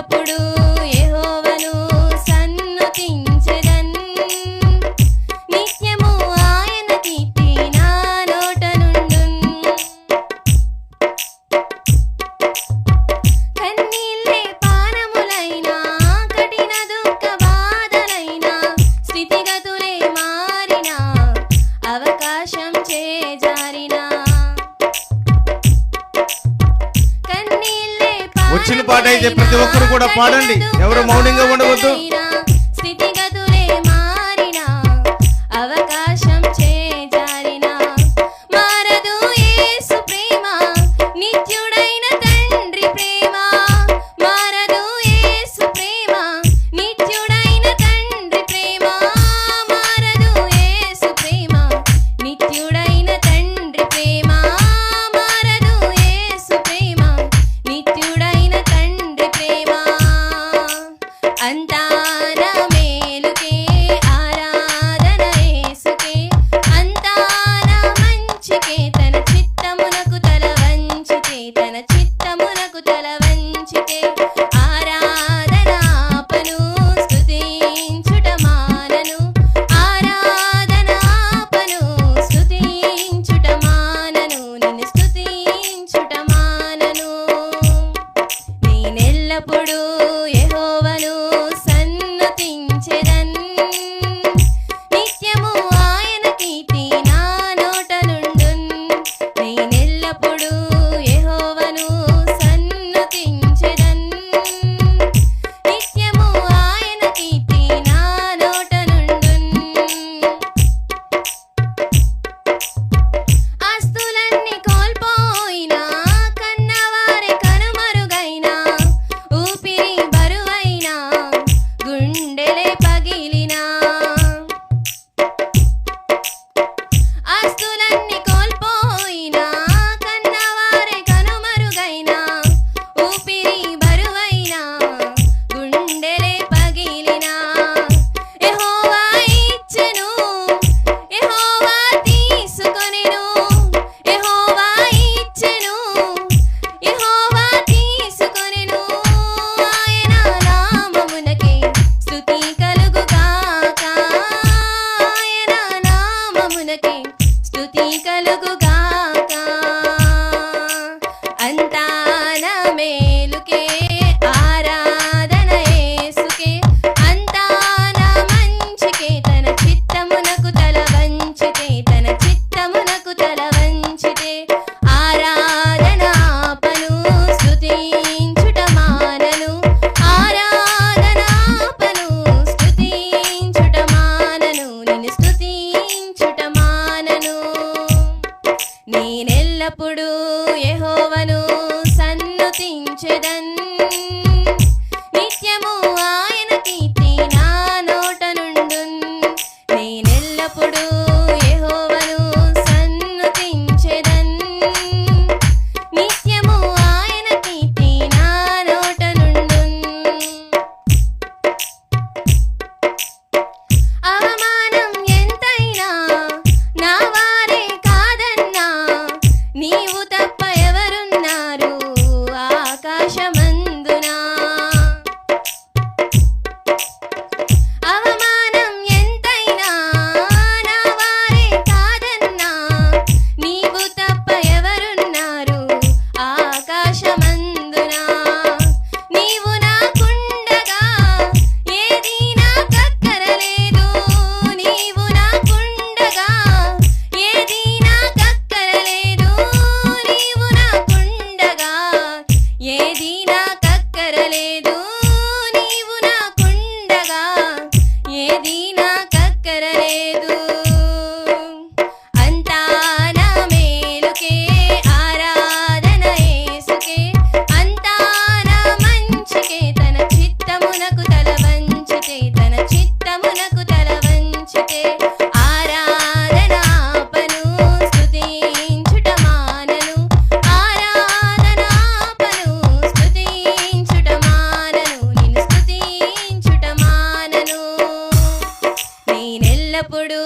ఎల్లప్పుడూ పాట అయితే ప్రతి ఒక్కరు కూడా పాడండి. ఎవరు మౌనంగా ఉండవద్దు. na ఎల్లప్పుడూ ఏహోవను ఎల్లప్పుడూ